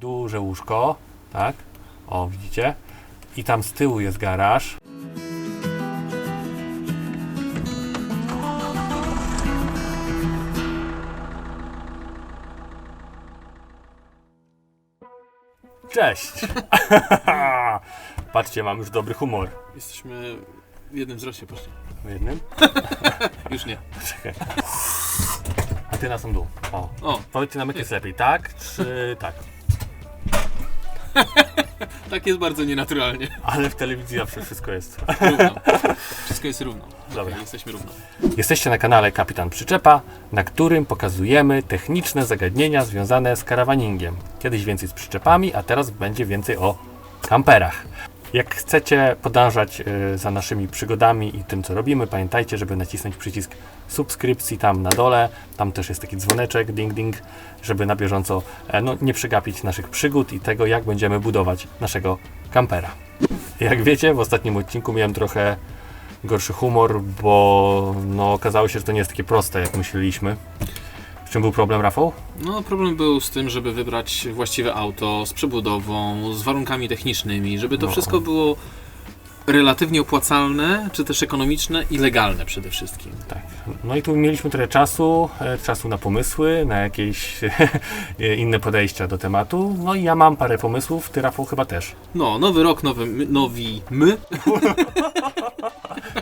duże łóżko, tak? O, widzicie? I tam z tyłu jest garaż. Cześć! Patrzcie, mam już dobry humor. Jesteśmy w jednym wzroście poszli. W jednym? Już nie. Czekaj. A ty na sam dół. O. O, Powiedzcie nam, jak jest lepiej, tak czy tak? Tak jest bardzo nienaturalnie. Ale w telewizji zawsze wszystko jest. Równo. Wszystko jest równo. Dobra. Jesteśmy równo. Jesteście na kanale Kapitan Przyczepa, na którym pokazujemy techniczne zagadnienia związane z karawaningiem. Kiedyś więcej z przyczepami, a teraz będzie więcej o kamperach. Jak chcecie podążać y, za naszymi przygodami i tym, co robimy, pamiętajcie, żeby nacisnąć przycisk subskrypcji tam na dole. Tam też jest taki dzwoneczek, ding ding, żeby na bieżąco e, no, nie przegapić naszych przygód i tego, jak będziemy budować naszego kampera. Jak wiecie, w ostatnim odcinku miałem trochę gorszy humor, bo no, okazało się, że to nie jest takie proste, jak myśleliśmy. W czym był problem, Rafał? No, problem był z tym, żeby wybrać właściwe auto z przebudową, z warunkami technicznymi, żeby to No. wszystko było relatywnie opłacalne, czy też ekonomiczne i legalne przede wszystkim. Tak. No i tu mieliśmy trochę czasu, e, czasu na pomysły, na jakieś inne podejścia do tematu. No i ja mam parę pomysłów, ty Rafał chyba też. No, nowy rok, nowy, nowi my,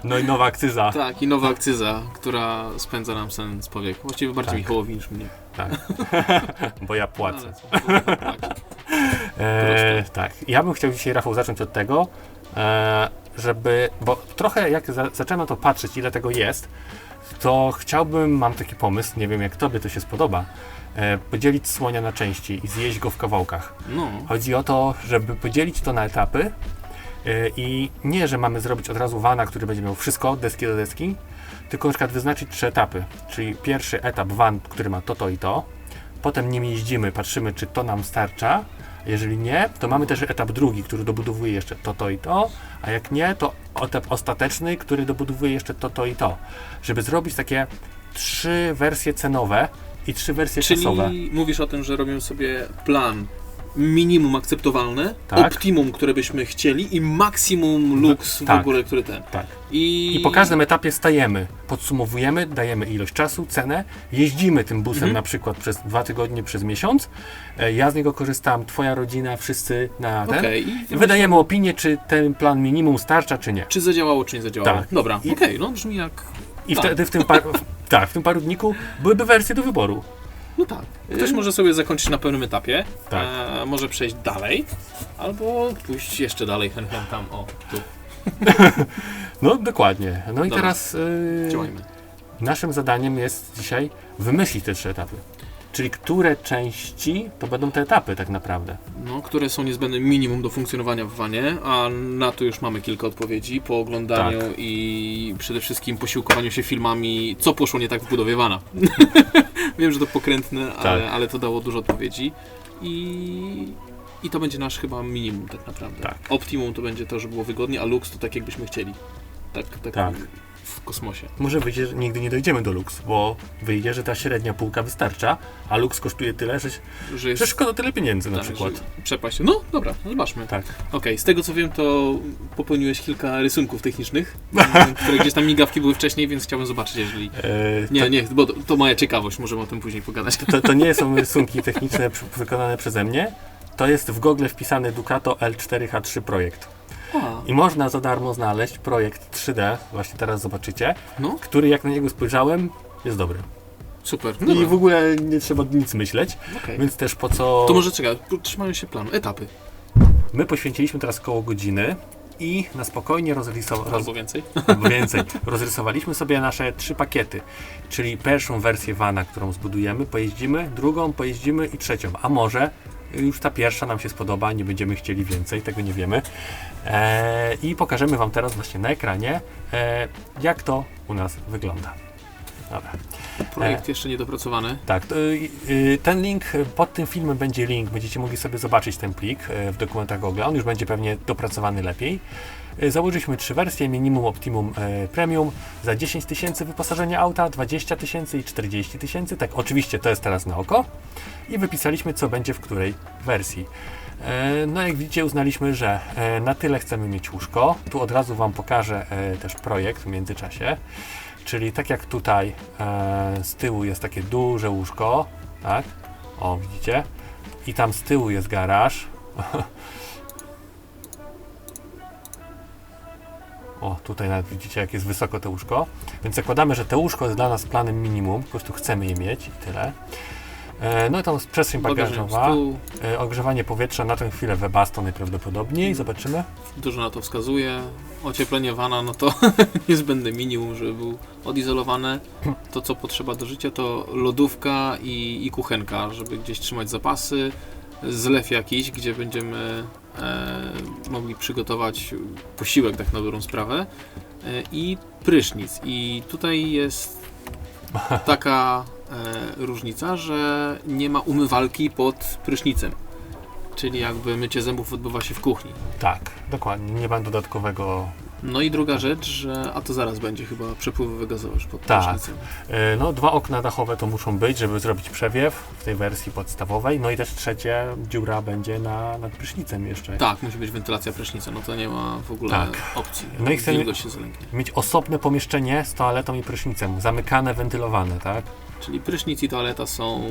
No i nowa akcyza. tak, i nowa akcyza, która spędza nam sen z powiek. Właściwie bardziej Tak. Michałowi niż mnie. Tak. Bo ja płacę. Ale płaci. E, tak. Ja bym chciał dzisiaj, Rafał, zacząć od tego, żeby, bo trochę jak za, zacząłem na to patrzeć, ile tego jest, to chciałbym, mam taki pomysł, nie wiem jak tobie to się spodoba, e, podzielić słonia na części i zjeść go w kawałkach. No, Chodzi o to, żeby podzielić to na etapy e, i nie, że mamy zrobić od razu wana, który będzie miał wszystko, deski do deski, tylko na przykład wyznaczyć trzy etapy. Czyli pierwszy etap van, który ma to, to i to. Potem nim jeździmy, patrzymy, czy to nam starcza. Jeżeli nie, to mamy też etap drugi, który dobudowuje jeszcze to, to i to. A jak nie, to etap ostateczny, który dobudowuje jeszcze to, to i to. Żeby zrobić takie trzy wersje cenowe i trzy wersje czasowe. czyli mówisz o tym, że robimy sobie plan minimum akceptowalne, Tak. optimum, które byśmy chcieli i maksimum lux w tak. ogóle, który ten. Tak. I, I po każdym etapie stajemy, podsumowujemy, dajemy ilość czasu, cenę, jeździmy tym busem Mhm. na przykład przez dwa tygodnie, przez miesiąc. E, Ja z niego korzystam, twoja rodzina, wszyscy na ten. I wydajemy opinię, czy ten plan minimum starcza, czy nie. Czy zadziałało, czy nie zadziałało. Tak. Dobra, I- okej, no brzmi jak... I wtedy w tym, par... tak, w tym parudniku byłyby wersje do wyboru. No tak. Ktoś Y- może sobie zakończyć na pewnym etapie, Tak. a może przejść dalej, albo pójść jeszcze dalej, hen, hen tam, o, tu, No dokładnie. No i Dobra. teraz yy, działajmy. naszym zadaniem jest dzisiaj wymyślić te trzy etapy. Czyli które części to będą te etapy tak naprawdę. No, które są niezbędne minimum do funkcjonowania w wanie, a na to już mamy kilka odpowiedzi po oglądaniu Tak. i przede wszystkim posiłkowaniu się filmami, co poszło nie tak w budowie wana. Wiem, że to pokrętne, ale, Tak. ale to dało dużo odpowiedzi i, i to będzie nasz chyba minimum tak naprawdę. Tak. Optimum to będzie to, że było wygodnie, a lux to tak jakbyśmy chcieli. Tak, tak, Tak. W kosmosie. Może wyjdzie, że nigdy nie dojdziemy do lux, bo wyjdzie, że ta średnia półka wystarcza, a lux kosztuje tyle, że, Że jest że szkoda tyle pieniędzy na tak, przykład. że Przepaść. No dobra, zobaczmy. Tak. Okej, z tego co wiem, to popełniłeś kilka rysunków technicznych, które gdzieś tam migawki były wcześniej, więc chciałbym zobaczyć, jeżeli... E, Nie, nie, bo to, to moja ciekawość, możemy o tym później pogadać. To, to nie są rysunki techniczne wykonane przeze mnie. To jest w Google wpisany Ducato L4H3 projekt. I można za darmo znaleźć projekt 3D, właśnie teraz zobaczycie, no, który jak na niego spojrzałem, jest dobry. super. I Dobra, w ogóle nie trzeba nic myśleć, okej. więc też po co... To może czekaj, trzymają się planu, etapy, My poświęciliśmy teraz koło godziny i na spokojnie rozrysowaliśmy... albo więcej. albo więcej. Rozrysowaliśmy sobie nasze trzy pakiety, czyli pierwszą wersję vana, którą zbudujemy, pojeździmy, drugą pojeździmy i trzecią. A może już ta pierwsza nam się spodoba, nie będziemy chcieli więcej, tego nie wiemy. Eee, I pokażemy Wam teraz właśnie na ekranie, e, jak to u nas wygląda. Dobra. Projekt jeszcze niedopracowany. Tak, y, ten link, pod tym filmem będzie link, będziecie mogli sobie zobaczyć ten plik y, w dokumentach Google, on już będzie pewnie dopracowany lepiej. Y, Założyliśmy trzy wersje, minimum, optimum, y, premium, za 10 tysięcy wyposażenie auta, 20 tysięcy i 40 tysięcy, tak oczywiście to jest teraz na oko. I wypisaliśmy co będzie w której wersji. E, No jak widzicie uznaliśmy, że e, na tyle chcemy mieć łóżko, tu od razu Wam pokażę e, też projekt w międzyczasie, czyli tak jak tutaj e, z tyłu jest takie duże łóżko, tak, o widzicie, i tam z tyłu jest garaż, o tutaj nawet widzicie jak jest wysoko to łóżko, więc zakładamy, że to łóżko jest dla nas planem minimum, po prostu chcemy je mieć i tyle. E, No i tam przestrzeń bagażowa. stół, E, Ogrzewanie powietrza na tę chwilę Webasto najprawdopodobniej. Zobaczymy. dużo na to wskazuje. Ocieplenie wana, no to niezbędne minimum, żeby był odizolowane. To, co potrzeba do życia, to lodówka i, i kuchenka, żeby gdzieś trzymać zapasy. Zlew jakiś, gdzie będziemy mogli przygotować posiłek, tak na dobrą sprawę. E, I prysznic. I tutaj jest taka e, różnica, że nie ma umywalki pod prysznicem. Czyli jakby mycie zębów odbywa się w kuchni. Tak, dokładnie. Nie ma dodatkowego. No i druga rzecz, że. A to zaraz będzie chyba przepływy gazowe już pod Tak. e, No, dwa okna dachowe to muszą być, żeby zrobić przewiew w tej wersji podstawowej. No i też trzecie dziura będzie na, nad prysznicem jeszcze. Tak, musi być wentylacja prysznica, no to nie ma w ogóle Tak. opcji. No i chcemy-. Mieć osobne pomieszczenie z toaletą i prysznicem. Zamykane, wentylowane, tak? Czyli prysznic i toaleta są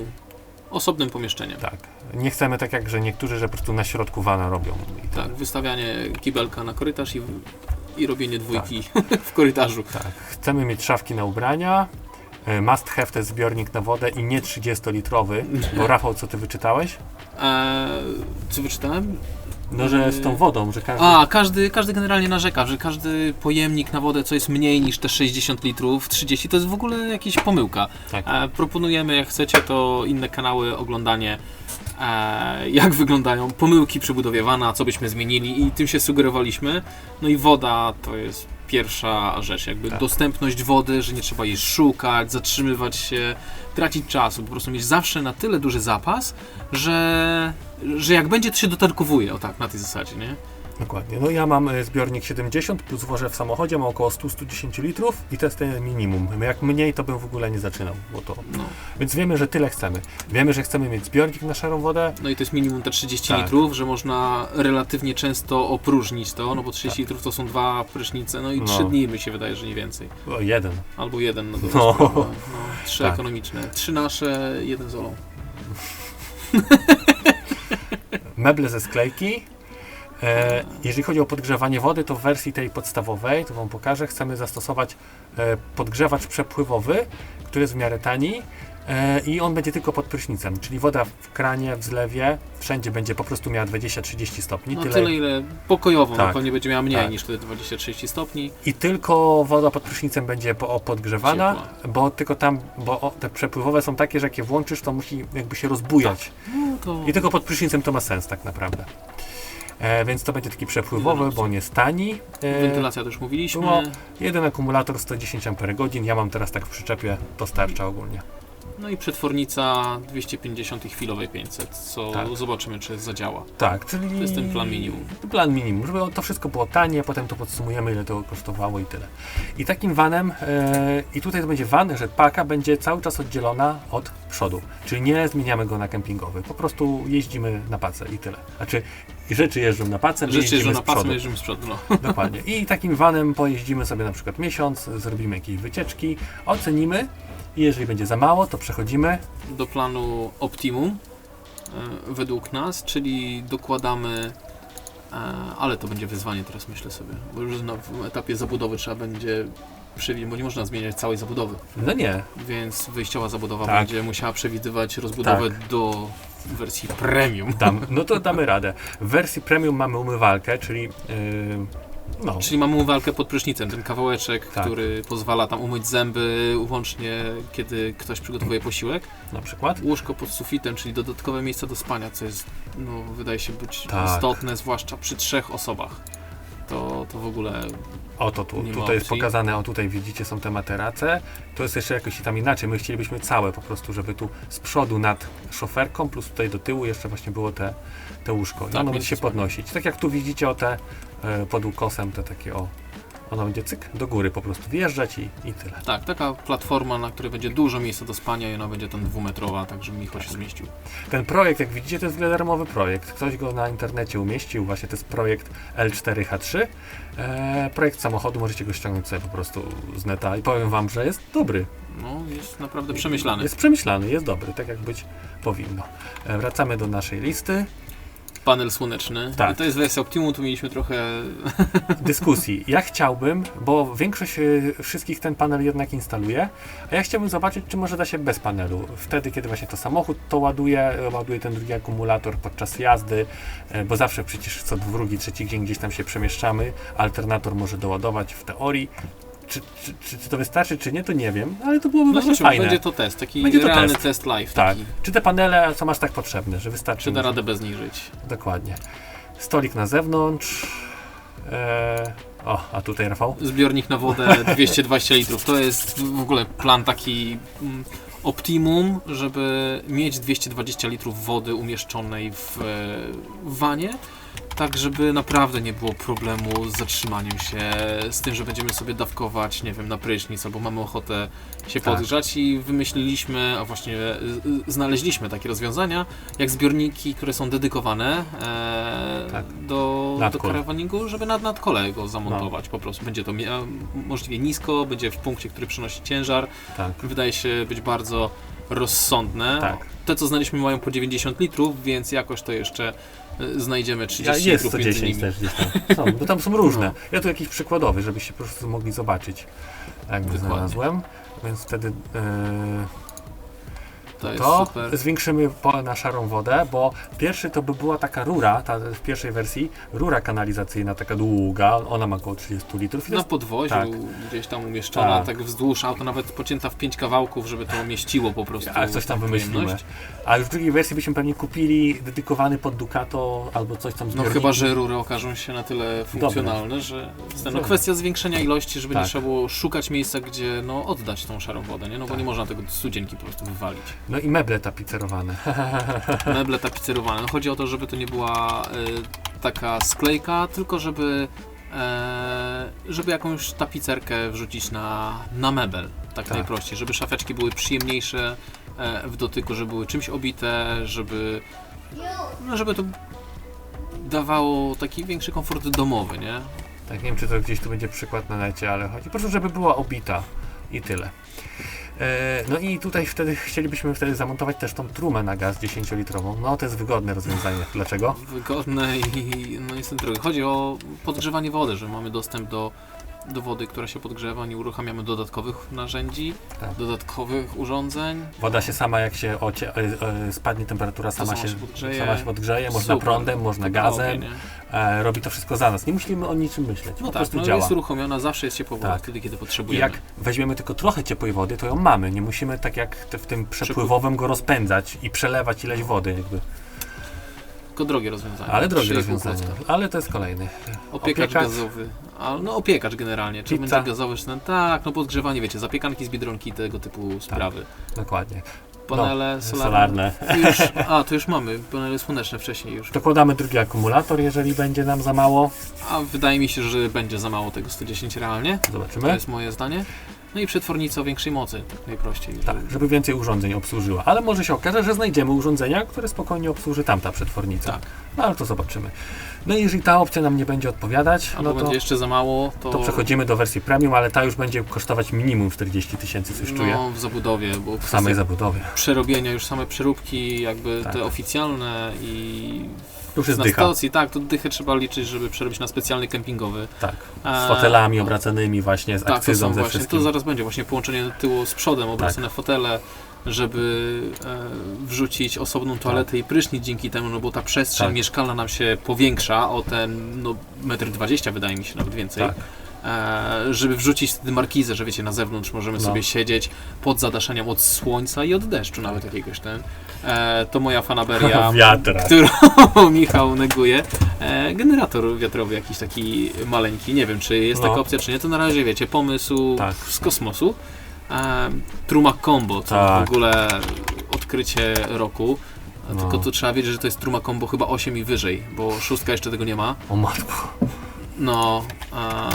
osobnym pomieszczeniem. Tak. Nie chcemy tak jak, że niektórzy, że po prostu na środku wana robią. Tak, wystawianie kibelka na korytarz i, i robienie dwójki w korytarzu. Tak. Chcemy mieć szafki na ubrania. e, Must have to jest zbiornik na wodę i nie 30-litrowy. Bo Rafał, co ty wyczytałeś? Eee, co wyczytałem? No, że z tą wodą, że każdy... A, każdy, każdy generalnie narzeka, że każdy pojemnik na wodę, co jest mniej niż te 60 litrów, 30, to jest w ogóle jakaś pomyłka. Tak. E, proponujemy, jak chcecie, to inne kanały, oglądanie, e, jak wyglądają pomyłki przy budowie wana, co byśmy zmienili i tym się sugerowaliśmy. No i woda to jest pierwsza rzecz, jakby Tak. dostępność wody, że nie trzeba jej szukać, zatrzymywać się, tracić czasu, po prostu mieć zawsze na tyle duży zapas, że, że jak będzie, to się dotarkowuje, o tak, na tej zasadzie, nie? Dokładnie. No ja mam e, zbiornik 70 plus wożę w samochodzie, mam około 100-110 litrów i to jest ten minimum. Jak mniej, to bym w ogóle nie zaczynał, bo to... No. Więc wiemy, że tyle chcemy. Wiemy, że chcemy mieć zbiornik na szarą wodę. No i to jest minimum te 30 Tak. litrów, że można relatywnie często opróżnić to, no bo 30 litrów to są dwa prysznice, no i No. 3 dni mi się wydaje, że nie więcej. O, jeden. Albo jeden, no to No. no. no, trzy Tak. ekonomiczne. Trzy nasze, jeden z Olą. Meble ze sklejki. E, jeżeli chodzi o podgrzewanie wody, to w wersji tej podstawowej, to Wam pokażę, chcemy zastosować e, podgrzewacz przepływowy, który jest w miarę tani e, i on będzie tylko pod prysznicem, czyli woda w kranie, w zlewie, wszędzie będzie po prostu miała 20-30 stopni. No tyle, ile pokojowo, no Tak. pewnie będzie miała mniej Tak. niż te 20-30 stopni. I tylko woda pod prysznicem będzie po, podgrzewana, Ciepła. bo tylko tam, bo te przepływowe są takie, że jak je włączysz, to musi jakby się rozbujać. No to I tylko pod prysznicem to ma sens tak naprawdę. E, więc to będzie taki przepływowy, bo on jest tani. E, wentylacja też mówiliśmy. było- jeden akumulator 110 Ah, ja mam teraz tak w przyczepie, to starcza ogólnie. No i przetwornica 250 i chwilowej 500, co Tak. zobaczymy, czy zadziała. Tak, czyli... To jest ten plan minimum. Plan minimum, żeby to wszystko było tanie, potem to podsumujemy, ile to kosztowało i tyle. I takim vanem, e, i tutaj to będzie van, że paka będzie cały czas oddzielona od przodu, czyli nie zmieniamy go na kempingowy, po prostu jeździmy na pace i tyle. Znaczy, rzeczy jeżdżą na pace, my Rzeczy, z na przodu. jeżdżą z przodu. No. Dokładnie. I takim vanem pojeździmy sobie na przykład miesiąc, zrobimy jakieś wycieczki, ocenimy i jeżeli będzie za mało, to przechodzimy. do planu Optimum e, według nas, czyli dokładamy, e, ale to będzie wyzwanie teraz myślę sobie, bo już na, w etapie zabudowy trzeba będzie przewidzieć, bo nie można zmieniać całej zabudowy, No nie, więc wyjściowa zabudowa Tak. będzie musiała przewidywać rozbudowę do wersji premium. dam, no to damy radę. W wersji premium mamy umywalkę, czyli yy, no, Czyli mamy walkę pod prysznicem, ten kawałeczek, Tak. który pozwala tam umyć zęby łącznie, kiedy ktoś przygotowuje posiłek. na przykład. Łóżko pod sufitem, czyli dodatkowe miejsce do spania, co jest, no, wydaje się być Tak. istotne, zwłaszcza przy trzech osobach. To, to w ogóle Oto tu, Nie tutaj jest pokazane, o tutaj widzicie są te materace. To jest jeszcze jakoś tam inaczej. My chcielibyśmy całe po prostu, żeby tu z przodu nad szoferką, plus tutaj do tyłu jeszcze właśnie było te, te łóżko. I Tak, ono więc będzie się podnosić. Tak jak tu widzicie o te e, pod ukosem, te takie o. Ono będzie cyk do góry po prostu wjeżdżać i, i tyle. Tak, taka platforma, na której będzie dużo miejsca do spania i ona będzie tam dwumetrowa, tak żeby Michał się zmieścił. Ten projekt, jak widzicie, to jest darmowy projekt. Ktoś go na internecie umieścił, właśnie to jest projekt L4H3. E, projekt samochodu, możecie go ściągnąć sobie po prostu z neta i powiem wam, że jest dobry. No, jest naprawdę przemyślany. Jest przemyślany, jest dobry, tak jak być powinno. E, wracamy do naszej listy. Panel słoneczny. Tak. To jest wersja Optimum, tu mieliśmy trochę... dyskusji. Ja chciałbym, bo większość y, wszystkich ten panel jednak instaluje, a ja chciałbym zobaczyć, czy może da się bez panelu. Wtedy, kiedy właśnie to samochód to ładuje, ładuje ten drugi akumulator podczas jazdy, y, bo zawsze przecież co drugi, trzeci dzień gdzieś tam się przemieszczamy, alternator może doładować w teorii. Czy, czy, czy, czy to wystarczy, czy nie, to nie wiem, ale to byłoby No właśnie fajne. będzie to test, taki Będzie to realny test. test, live. tak. Taki. Czy te panele są aż tak potrzebne, że wystarczy? Czy da radę bez nich żyć? Dokładnie. Stolik na zewnątrz. E, o, a tutaj Rafał? Zbiornik na wodę 220 litrów. To jest w ogóle plan taki mm, optimum, żeby mieć 220 litrów wody umieszczonej w, e, w wanie. Tak, żeby naprawdę nie było problemu z zatrzymaniem się, z tym, że będziemy sobie dawkować, nie wiem, na prysznic, albo mamy ochotę się Tak. podgrzać i wymyśliliśmy, a właśnie y, znaleźliśmy takie rozwiązania, jak zbiorniki, które są dedykowane e, Tak. do, do karawaningu, żeby nad nadkole go zamontować po prostu. Będzie to możliwie nisko, będzie w punkcie, który przynosi ciężar. Tak. Wydaje się być bardzo rozsądne. Tak. Te, co znaleźliśmy, mają po 90 litrów, więc jakoś to jeszcze y, znajdziemy Ja, 30 jest litrów między 110 nimi. też gdzieś tam. Są, bo tam są różne. No. Ja tu jakiś przykładowy, żebyście po prostu mogli zobaczyć, Dokładnie. znalazłem. Więc wtedy e, To jest to zwiększymy pole na szarą wodę, bo pierwszy to by była taka rura, ta w pierwszej wersji, rura kanalizacyjna taka długa, ona ma około 30 litrów. Na jest, podwoziu, tak. gdzieś tam umieszczona, Tak. tak. wzdłuż auto, nawet pocięta w pięć kawałków, żeby to mieściło po prostu. a coś tam wymyślimy. pojemność. A już w drugiej wersji byśmy pewnie kupili dedykowany pod Ducato albo coś tam No zbiorniki. chyba, że rury okażą się na tyle funkcjonalne, że no, Dobra. kwestia zwiększenia ilości, żeby Tak. nie trzeba było szukać miejsca, gdzie no, oddać tą szarą wodę, nie? No bo Tak. nie można tego do studzienki po prostu wywalić. No i meble tapicerowane. Meble tapicerowane. No, chodzi o to, żeby to nie była y, taka sklejka, tylko żeby, e, żeby jakąś tapicerkę wrzucić na, na mebel. Tak, Tak. najprościej. Żeby szafeczki były przyjemniejsze e, w dotyku, żeby były czymś obite, żeby, no, żeby to dawało taki większy komfort domowy, nie? Tak, nie wiem, czy to gdzieś tu będzie przykład na necie, ale chodzi po prostu, żeby była obita i tyle. E, no i tutaj wtedy chcielibyśmy wtedy zamontować też tą trumę na gaz 10-litrową. No to jest wygodne rozwiązanie. Dlaczego? Wygodne i no niestety drogie. Chodzi o podgrzewanie wody, że mamy dostęp do, do wody, która się podgrzewa, nie uruchamiamy dodatkowych narzędzi, Tak. dodatkowych urządzeń. Woda się sama, jak się ocie, e, e, spadnie temperatura, sama, sama się, podgrzeje. sama się podgrzeje. Można Super. prądem, można gazem. E, robi to wszystko za nas. Nie musimy o niczym myśleć. No po tak, prostu no działa. jest uruchomiona, zawsze jest ciepła woda, Tak. wtedy kiedy I potrzebujemy. jak weźmiemy tylko trochę ciepłej wody, to ją mamy. Nie musimy tak jak w tym przepływowym go rozpędzać i przelewać ileś wody jakby. Tylko drogie rozwiązanie. Ale drogie 3,5 rozwiązanie. Ale to jest kolejny. Opiekacz, Opiekacz. gazowy. A, no opiekacz generalnie. Czy będzie gazowy, czy ten? Tak, no podgrzewanie, wiecie, zapiekanki z Biedronki, tego typu sprawy. Dokładnie. Panele No, solarne. solarne. To Już, a, to już mamy, panele słoneczne wcześniej już. Dokładamy drugi akumulator, jeżeli będzie nam za mało. A wydaje mi się, że będzie za mało tego 110 realnie. To Zobaczymy. jest moje zdanie. No i przetwornica o większej mocy, najprościej. Tak, żeby- więcej urządzeń obsłużyła. Ale może się okaże, że znajdziemy urządzenia, które spokojnie obsłuży tamta przetwornica. Tak. No ale to zobaczymy. No i jeżeli ta opcja nam nie będzie odpowiadać, Albo no to, będzie jeszcze za mało, to, to przechodzimy do wersji premium, ale ta już będzie kosztować minimum 40 tysięcy, coś czuję. no, w zabudowie, bo W samej zabudowie. przerobienia, już same przeróbki, jakby Tak. te oficjalne i Już jest na dycha. stacji, tak, to dychę trzeba liczyć, żeby przerobić na specjalny kempingowy. Tak. Z fotelami obracanymi właśnie, z Tak, to akcyzą, są ze właśnie, wszystkim. to zaraz będzie właśnie połączenie tyłu z przodem, Tak. obracane fotele, żeby e, wrzucić osobną toaletę i prysznic dzięki temu, no bo ta przestrzeń Tak. mieszkalna nam się powiększa o ten, no, metr dwadzieścia wydaje mi się, nawet więcej. Tak. E, żeby wrzucić wtedy markizę, że wiecie, na zewnątrz możemy No. sobie siedzieć pod zadaszeniem od słońca i od deszczu nawet jakiegoś ten. E, to moja fanaberia, którą Michał neguje. E, generator wiatrowy jakiś taki maleńki, nie wiem czy jest No. taka opcja czy nie, to na razie wiecie, pomysł Tak. z kosmosu. Truma Combo, co Tak. w ogóle odkrycie roku. No. Tylko tu trzeba wiedzieć, że to jest Truma Combo chyba 8 i wyżej, bo szóstka jeszcze tego nie ma. O matko. No, a,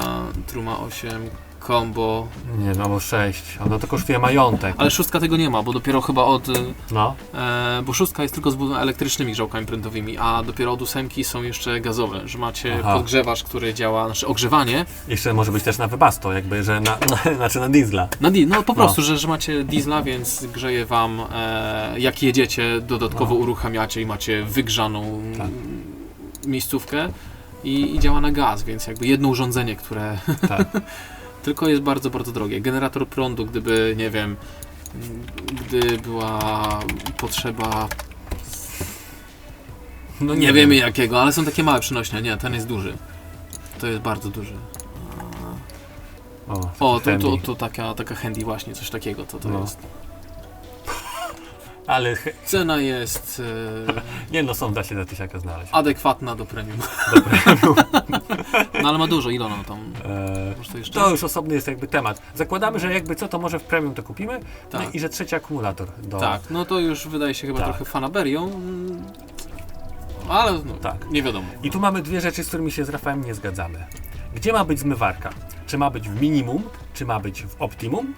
Truma 8 Combo, Nie, no bo 6. Ono to kosztuje majątek. ale szóstka tego nie ma, bo dopiero chyba od, y, No. e, bo szóstka jest tylko zbudowana elektrycznymi grzałkami prądowymi, a dopiero od ósemki są jeszcze gazowe, że macie Aha. podgrzewacz, który działa, znaczy ogrzewanie, Jeszcze może być też na wybasto, jakby, że na, na, znaczy na diesla. na di- no po No. prostu, że, że macie diesla, więc grzeje wam, e, jak jedziecie, dodatkowo No. uruchamiacie i macie wygrzaną Tak. miejscówkę i, i działa na gaz, więc jakby jedno urządzenie, które Tak. Tylko jest bardzo, bardzo drogie. Generator prądu, gdyby, nie wiem, gdy była potrzeba, No nie, wiemy jakiego, ale są takie małe przynośne. Nie, ten jest duży. To jest bardzo duży. O, O, to, to, to taka, taka handy właśnie, coś takiego to, to No. jest. Ale Cena jest e, nie no, są, da się za tysiaka znaleźć. adekwatna do premium. Dobra. No ale ma dużo, ile ono tam? E, Może to jeszcze? to już osobny jest jakby temat. Zakładamy, że jakby co, to może w premium to kupimy no Tak. i że trzeci akumulator do... Tak, no to już wydaje się chyba Tak. trochę fanaberią. mm, Ale no, Tak. nie wiadomo. I tu mamy dwie rzeczy, z którymi się z Rafałem nie zgadzamy. Gdzie ma być zmywarka? Czy ma być w minimum, czy ma być w optimum,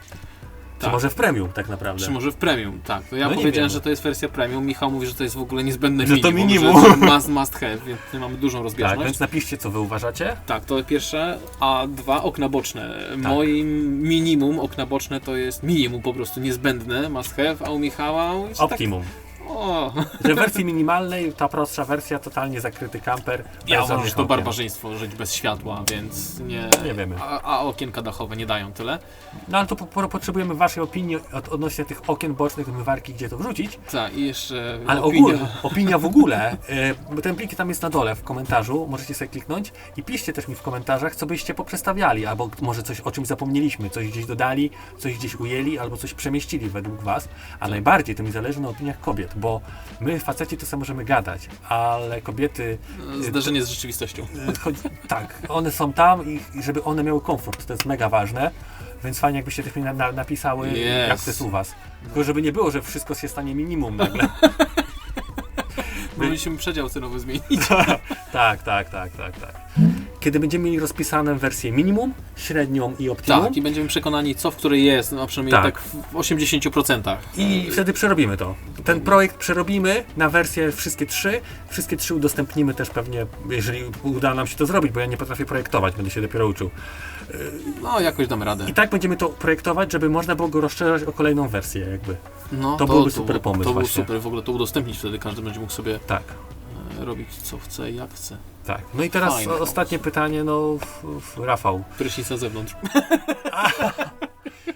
czy Tak. może w premium tak naprawdę? Czy może w premium, tak. To ja No powiedziałem, że to jest wersja premium. Michał mówi, że to jest w ogóle niezbędne Że to minimum. minimum. Że must, must have, więc tutaj mamy dużą Tak, rozbieżność. więc napiszcie, co wy uważacie. Tak, to pierwsze, a dwa okna boczne. Tak. Moim minimum okna boczne to jest minimum po prostu niezbędne, must have, a u Michała jest Optimum. Tak, o, Że w wersji minimalnej ta prostsza wersja, totalnie zakryty kamper. ja uważam, że to barbarzyństwo żyć bez światła, więc nie. Nie wiemy. A, a okienka dachowe nie dają tyle. No ale to po, po, potrzebujemy waszej opinii od, odnośnie tych okien bocznych zmywarki, gdzie to wrzucić. Tak, i jeszcze. Ale opinia. ogólnie, opinia w ogóle, bo ten plik tam jest na dole w komentarzu, możecie sobie kliknąć i piszcie też mi w komentarzach, co byście poprzestawiali, albo może coś o czymś zapomnieliśmy, coś gdzieś dodali, coś gdzieś ujęli, albo coś przemieścili według was, a najbardziej to mi zależy na opiniach kobiet, bo my faceci to sobie możemy gadać, ale kobiety, Zdarzenie z rzeczywistością. chodzi, tak, one są tam i i żeby one miały komfort, to jest mega ważne, więc fajnie jakbyście też mi na, na, napisały, Yes. jak to jest u was. Tylko żeby nie było, że wszystko się stanie minimum nagle. Mogliśmy przedział cenowy zmienić. Tak, tak, tak, tak, tak. Kiedy będziemy mieli rozpisane wersję minimum, średnią i optimum Tak, i będziemy przekonani, co w której jest, no przynajmniej Tak. tak, w 80%. i wtedy przerobimy to. Ten projekt przerobimy na wersję wszystkie trzy. Wszystkie trzy udostępnimy też pewnie, jeżeli uda nam się to zrobić, bo ja nie potrafię projektować, będę się dopiero uczył. No, jakoś damy radę. I tak będziemy to projektować, żeby można było go rozszerzać o kolejną wersję jakby. No, to byłby super pomysł To był właśnie. super, w ogóle to udostępnić wtedy, każdy będzie mógł sobie Tak, e, robić co chce jak chce. Tak. No i teraz Fajny o- ostatnie pytanie, no f, f, Rafał. Prysznic na zewnątrz.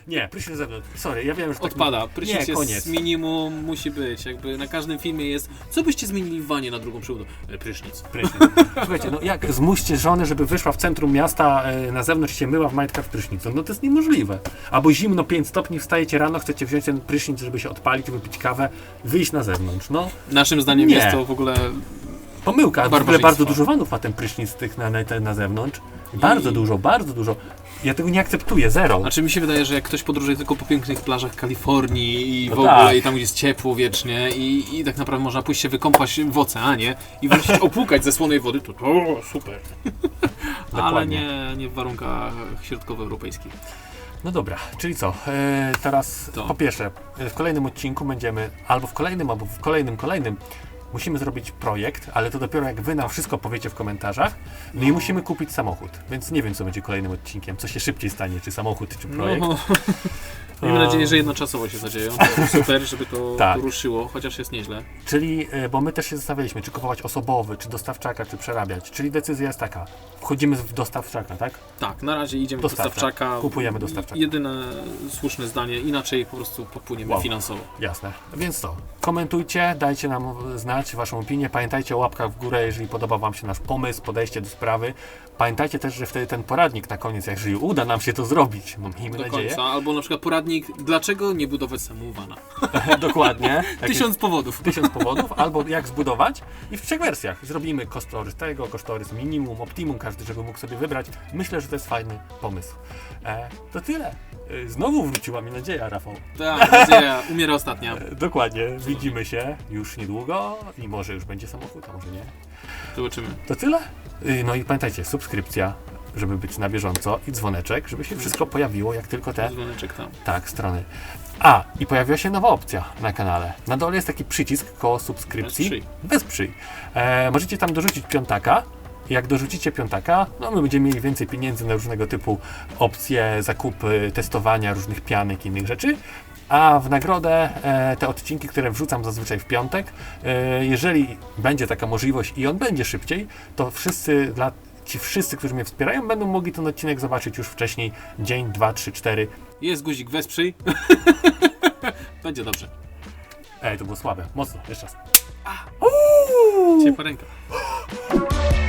Nie, prysznic z zewnątrz. Sorry, ja wiem, że tak Odpada. Prysznic Nie, jest koniec. minimum, musi być. Jakby na każdym filmie jest, co byście zmienili w wanie na drugą przygodę? E, Prysznic. Prysznic. Słuchajcie, no jak zmuście żonę, żeby wyszła w centrum miasta, e, na zewnątrz się myła w majtkach w prysznicu? No to jest niemożliwe. Albo zimno 5 stopni, wstajecie rano, chcecie wziąć ten prysznic, żeby się odpalić, wypić kawę, wyjść na zewnątrz. No, Naszym zdaniem Nie. jest to w ogóle pomyłka. W ogóle bardzo dużo vanów ma ten prysznic tych na, na, na zewnątrz. Bardzo I- dużo, bardzo dużo. Ja tego nie akceptuję, zero. Znaczy mi się wydaje, że jak ktoś podróżuje tylko po pięknych plażach Kalifornii i w No ogóle tak. i tam gdzie jest ciepło wiecznie i, i tak naprawdę można pójść się wykąpać w oceanie i wrócić opłukać ze słonej wody, to, to super. Ale nie, nie w warunkach środkowoeuropejskich. No dobra, czyli co? E, teraz To. po pierwsze, w kolejnym odcinku będziemy, albo w kolejnym, albo w kolejnym, kolejnym, musimy zrobić projekt, ale to dopiero jak wy nam wszystko powiecie w komentarzach. No, i musimy kupić samochód, więc nie wiem, co będzie kolejnym odcinkiem, co się szybciej stanie, czy samochód, czy projekt. No, Miejmy nadzieję, że jednoczasowo się zadzieją. To super, żeby to, Tak. ruszyło, chociaż jest nieźle. Czyli, e, bo my też się zastanawialiśmy, czy kupować osobowy, czy dostawczaka, czy przerabiać. Czyli decyzja jest taka, wchodzimy w dostawczaka, tak? Tak, na razie idziemy do Dostawczak. dostawczaka. Kupujemy dostawczaka. Jedyne słuszne zdanie, inaczej po prostu popłyniemy Wow. finansowo. Jasne. Więc to, komentujcie, dajcie nam znać Waszą opinię. Pamiętajcie o łapkach w górę, jeżeli podoba Wam się nasz pomysł, podejście do sprawy. Pamiętajcie też, że wtedy ten poradnik na koniec, jeżeli uda nam się to zrobić, no miejmy Do nadzieję. końca. Albo na przykład poradnik, dlaczego nie budować samowana. Dokładnie. Jakieś Tysiąc powodów. tysiąc powodów, albo jak zbudować i w trzech wersjach. Zrobimy kosztorys tego, kosztorys minimum, optimum, każdy, żeby mógł sobie wybrać. Myślę, że to jest fajny pomysł. E, to tyle. E, znowu wróciła mi nadzieja, Rafał. Tak, nadzieja umiera ostatnia. E, dokładnie. Widzimy się już niedługo i może już będzie samochód, a może nie. Zobaczymy. To tyle. Y, No i pamiętajcie, subskrypcja, żeby być na bieżąco i dzwoneczek, żeby się wszystko pojawiło, jak tylko te Dzwoneczek tam. tak, strony. A, i pojawiła się nowa opcja na kanale. Na dole jest taki przycisk koło subskrypcji. Wesprzyj. Wesprzyj. E, możecie tam dorzucić piątaka. Jak dorzucicie piątaka, no my będziemy mieli więcej pieniędzy na różnego typu opcje, zakupy, testowania różnych pianek i innych rzeczy. A w nagrodę e, te odcinki, które wrzucam zazwyczaj w piątek, e, jeżeli będzie taka możliwość i on będzie szybciej, to wszyscy dla ci wszyscy, którzy mnie wspierają, będą mogli ten odcinek zobaczyć już wcześniej, dzień, dwa, trzy, cztery. Jest guzik wesprzyj. Będzie dobrze. Ej, to było słabe. Mocno, jeszcze raz. Ciepła ręka.